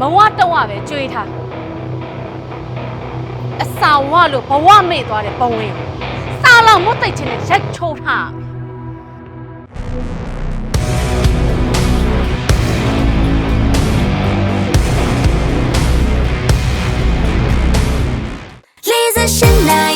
မဝတော့ဝပဲကြွေးထားအစာဝလို့ဘဝမေ့သွားတဲ့ပုံဝင်ကိုစားလောက်မွတ်သိပ်ချင်းနဲ့ရိုက်ချိုးထားလေးစရှင်နို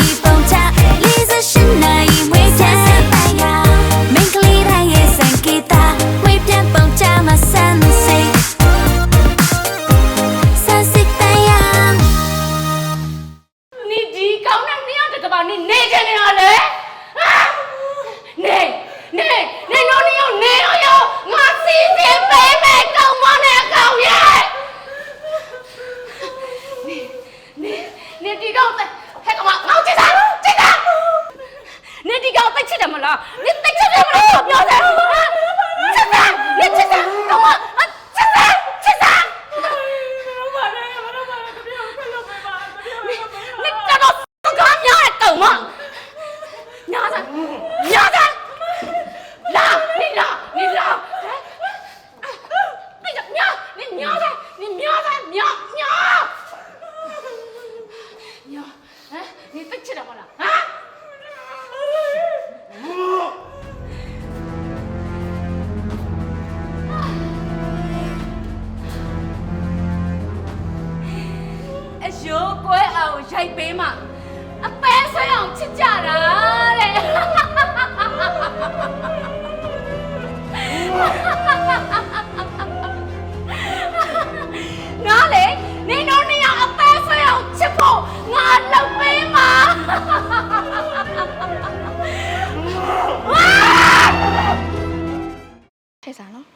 ထည့်စားနော်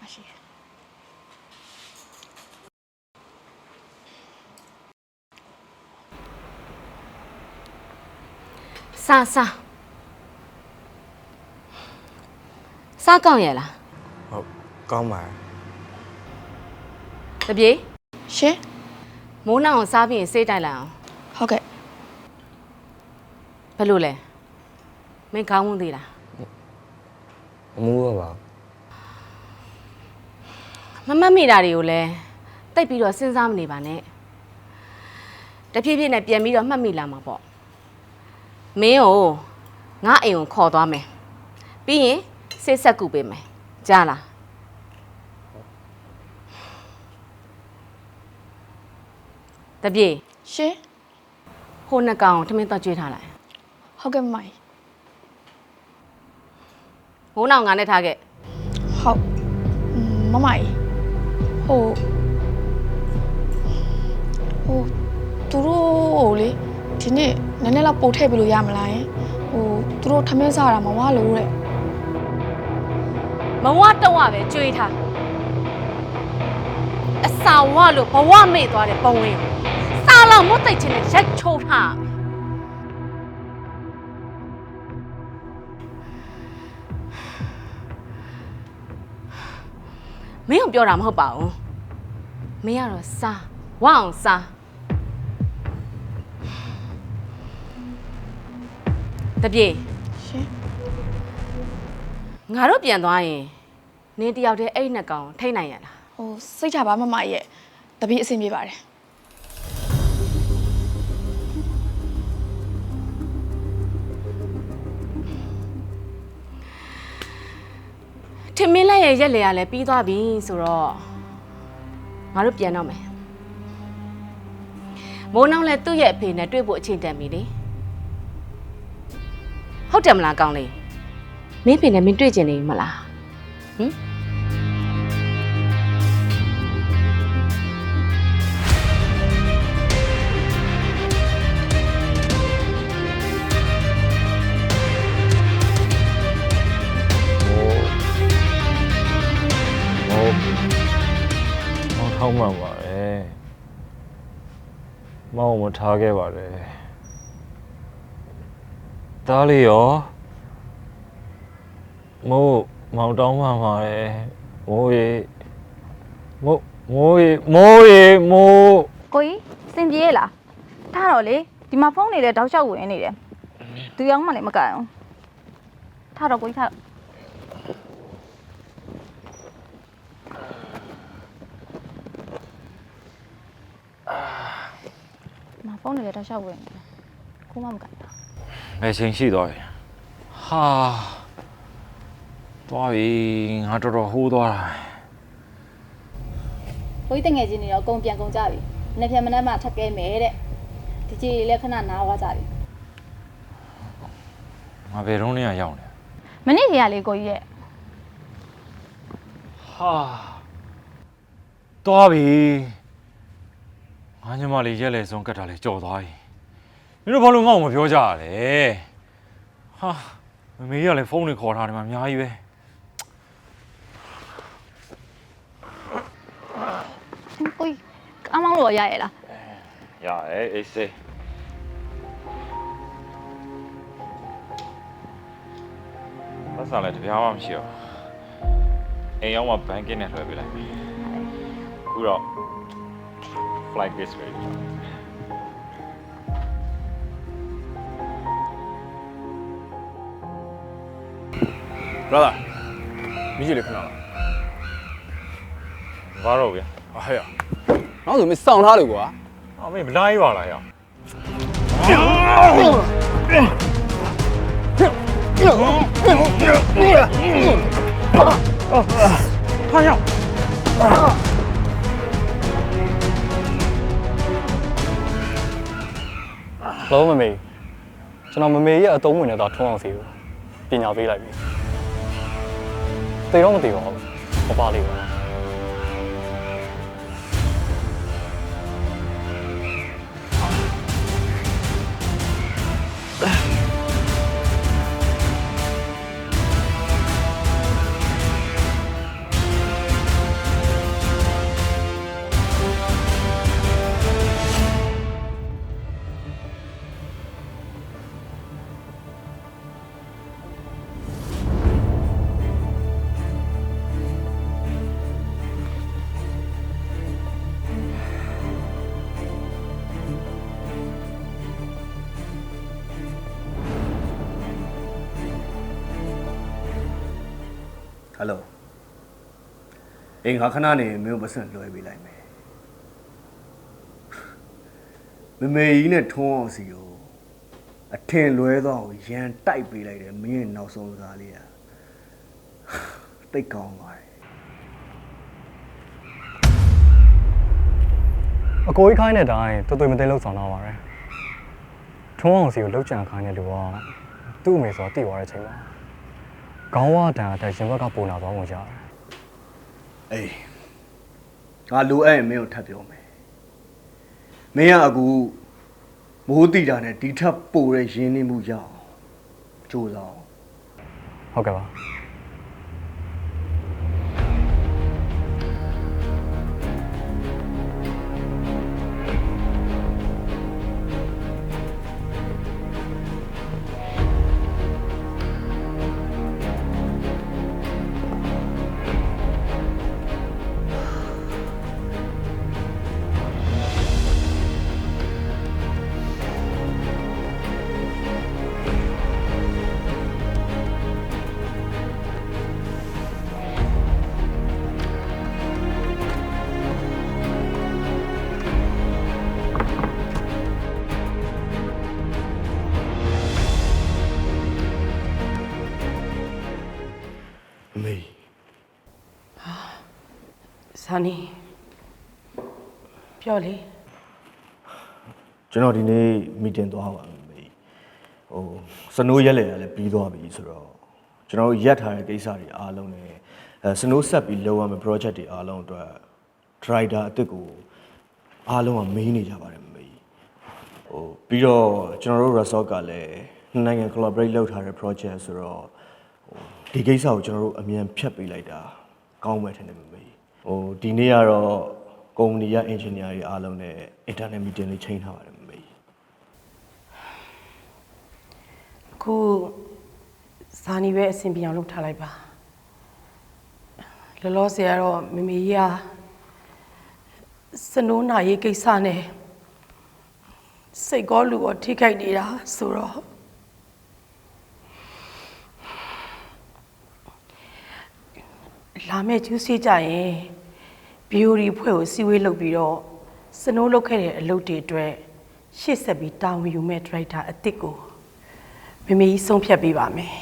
မရှိဘူးစားစားစားကောင်းရဲ့လားဟုတ်ကောင်းပါတပြေးရှင်မိုးနောင်ကိုစားပြီးရင်စေးတိုက်လိုက်အောင်ဟုတ်ကဲ့ဘယ်လိုလဲမင်းကောင်းမှုသေးလား အမှုရောပါမမတ်မိတာတွေကိုလည်းတိတ်ပြီးတော့စဉ်းစားမနေပါနဲ့တဖြည်းဖြည်းနဲ့ပြန်ပြီးတော့မှတ်မိလာမှာပေါ့မင်းကိုငါအိမ်ကိုခေါ်သွားမယ်ပြီးရင်စိတ်ဆက်ကူပေးမယ်ကြားလားတပြေရှင်ဟိုနှစ်ကောင်ကိုထမင်းတော့ကျွေးထားလိုက်ဟုတ်ကဲ့မမကြီး မိုးနောင်ငါနဲ့ထားခဲ့ဟုတ်อืมမမကြီးဟိုဟိုသူတို့ဟိုလေဒီနေ့နည်းနည်းလောက်ပို့ထည့်ပေးလို့ရမလားယင်ဟိုသူတို့ထမင်းစားတာမဝလို့တဲ့မဝတော့ဝပဲကျွေးထားအစာဝလို့ဘဝမေ့သွားတဲ့ပုံဝင်ကိုစားလောက်မွတ်သိပ်ချင်းနဲ့ရိုက်ချိုးထား မင်းကိုပြောတာမဟုတ်ပါဘူးမင်းကတော့စားဝအောင်စားတပြေရှင်ငါတို့ပြန်သွားရင်နင်းတယောက်တည်းအဲ့ဒီနှစ်ကောင်ထိတ်နိုင်ရလားဟိုစိတ်ချပါမမကြီးရဲ့တပည့်အဆင်ပြေပါတယ် ထင်မင်းလိုက်ရဲ့ရက်လေရလဲပြီးသွားပြီဆိုတော့ငါတို့ပြန်တော့မယ်မိုးနောင်လဲသူ့ရဲ့အဖေနဲ့တွေ့ဖို့အချိန်တန်ပြီလေဟုတ်တယ်မလားကောင်းလေးမင်းဖေနဲ့မင်းတွေ့ကျင်နေပြီမလားဟင် ထောင်းမှန်ပါတယ်မောင်မထားခဲ့ပါတယ်တားလေးရောမိုးမောင်တောင်းမှန်ပါတယ်မိုးရေမိုးမိုးရေမိုးရေမိုးကိုကြီးစင်ပြေးလားထားတော့လေဒီမှာဖုန်းနေတဲ့တောက်လျှောက်ဝင်နေတယ်သူရောက်မှလည်းမကအောင်ထားတော့ကိုကြီးထားတော့ ဖုန်းတွေလည်းတောက်လျှောက်ဝင်နေတယ်ခုမှမကင်တာဘယ်ချိန်ရှိသွားပြီဟာသွားပြီငါတော်တော်ဟိုးသွားတာကိုကြီးတငယ်ချင်းတွေတော့အကုန်ပြန်ကုန်ကြပြီနေ့ပြန်မနေ့မှထပ်ကဲမယ်တဲ့ဒီကြီးလေးလည်းခဏနားဝကြပြီငါဘယ်တော့နေရရောက်နေမနေ့ကလေးကိုကြီးရဲ့ဟာသွားပြီ ငါညမလေးရက်လေဆုံးကတ်တာလေကြော်သွားပြီမင်းတို့ဘာလို့ငါ့ကိုမပြောကြရလဲဟာမမေကြီးကလည်းဖုန်းတွေခေါ်ထားတယ်မှာအများကြီးပဲကိုကြီးအမောင်းလို့ရရဲ့လားရတယ်အေးစေးဘာစားလဲတပြားမှမရှိတော့အိမ်ရောက်မှဘန်ကင်းနဲ့လွှဲပေးလိုက်ပြီအခုတော့ flight this way brother မိကြီးလေးခဏလာဘာတော့ဗျာဟာဟဲ့နောက်ဆိုမင်းစောင့်ထားလို့ကွာအမေဘလိုက်ပါလားရော လုံးမမေကျွန်တော်မမေရဲ့အတုံးဝင်နေတာထုံးအောင်စီကိုပညာပေးလိုက်ပြီသေတော့မသေပါဘူးမပါလိမ့်ပါ ဟယ်လိုအင်္ဂါခဏနေမင်းကိုပတ်စံလွှဲပေးလိုက်မယ်မမေကြီးနဲ့ထုံးအောင်စီကိုအထင်လွဲတော့ရန်တိုက်ပေးလိုက်တယ်မင်းရဲ့နောက်ဆုံးစကားလေးอ่ะတိတ်ကောင်းပါတယ်အကိုကြီးခိုင်းတဲ့အတိုင်းတော်တော်မသိလို့ဆောင်တော့ပါရယ်ထုံးအောင်စီကိုလှုပ်ကြံခိုင်းတဲ့လူကသူ့အမေဆိုတော့တိသွားတဲ့အချိန်မှာ ခေါင်းဝတန်အတက်ရင်ဘက်ကပုံလာသွားပုံရတယ်အေးငါလိုအပ်ရင်မင်းကိုထပ်ပြောမယ်မင်းကအခုမိုးတိတာနဲ့ဒီထပ်ပိုတဲ့ရင်းနှီးမှုရအောင်ကြိုးစားအောင်ဟုတ်ကဲ့ပါ ဇာနီပြောလေကျွန်တော်ဒီနေ့မီတင်သွားပါမယ်မေဟိုစနိုးရက်လေရလည်းပြီးသွားပြီဆိုတော့ကျွန်တော်တို့ရက်ထားတဲ့ကိစ္စတွေအားလုံးနဲ့အဲစနိုးဆက်ပြီးလုပ်ရမယ့် project တွေအားလုံးအတွက် driver အစ်စ်ကိုအားလုံးကမေးနေကြပါတယ်မေဟိုပြီးတော့ကျွန်တော်တို့ resort ကလည်းနှစ်နိုင်ငံ collaborate လုပ်ထားတဲ့ project ဆိုတော့ဟိုဒီကိစ္စကိုကျွန်တော်တို့အမြန်ဖြတ်ပေးလိုက်တာကောင်းမယ်ထင်တယ်မေ ဟိုဒီနေ့ကတော့ကုမ္ပဏီက engineer တွေအားလုံးနဲ့ internet meeting လေးချိန်ထားပါတယ်မေအခုဇာနီပဲအဆင်ပြေအောင်လုပ်ထားလိုက်ပါလောလောဆယ်ကတော့မမေကြီးကစနိုးနာရေးကိစ္စနဲ့စိတ်ကောလူကောထိခိုက်နေတာဆိုတော့ လာမယ့်ကျူးစီကြရင် BOD ဖွဲ့ကိုစီဝေးလုပ်ပြီးတော့စနိုးလုပ်ခဲ့တဲ့အလုပ်တွေအတွက်ရှေ့ဆက်ပြီးတာဝန်ယူမဲ့ဒရိုက်တာအစ်စ်ကိုမမေကြီးဆုံးဖြတ်ပေးပါမယ်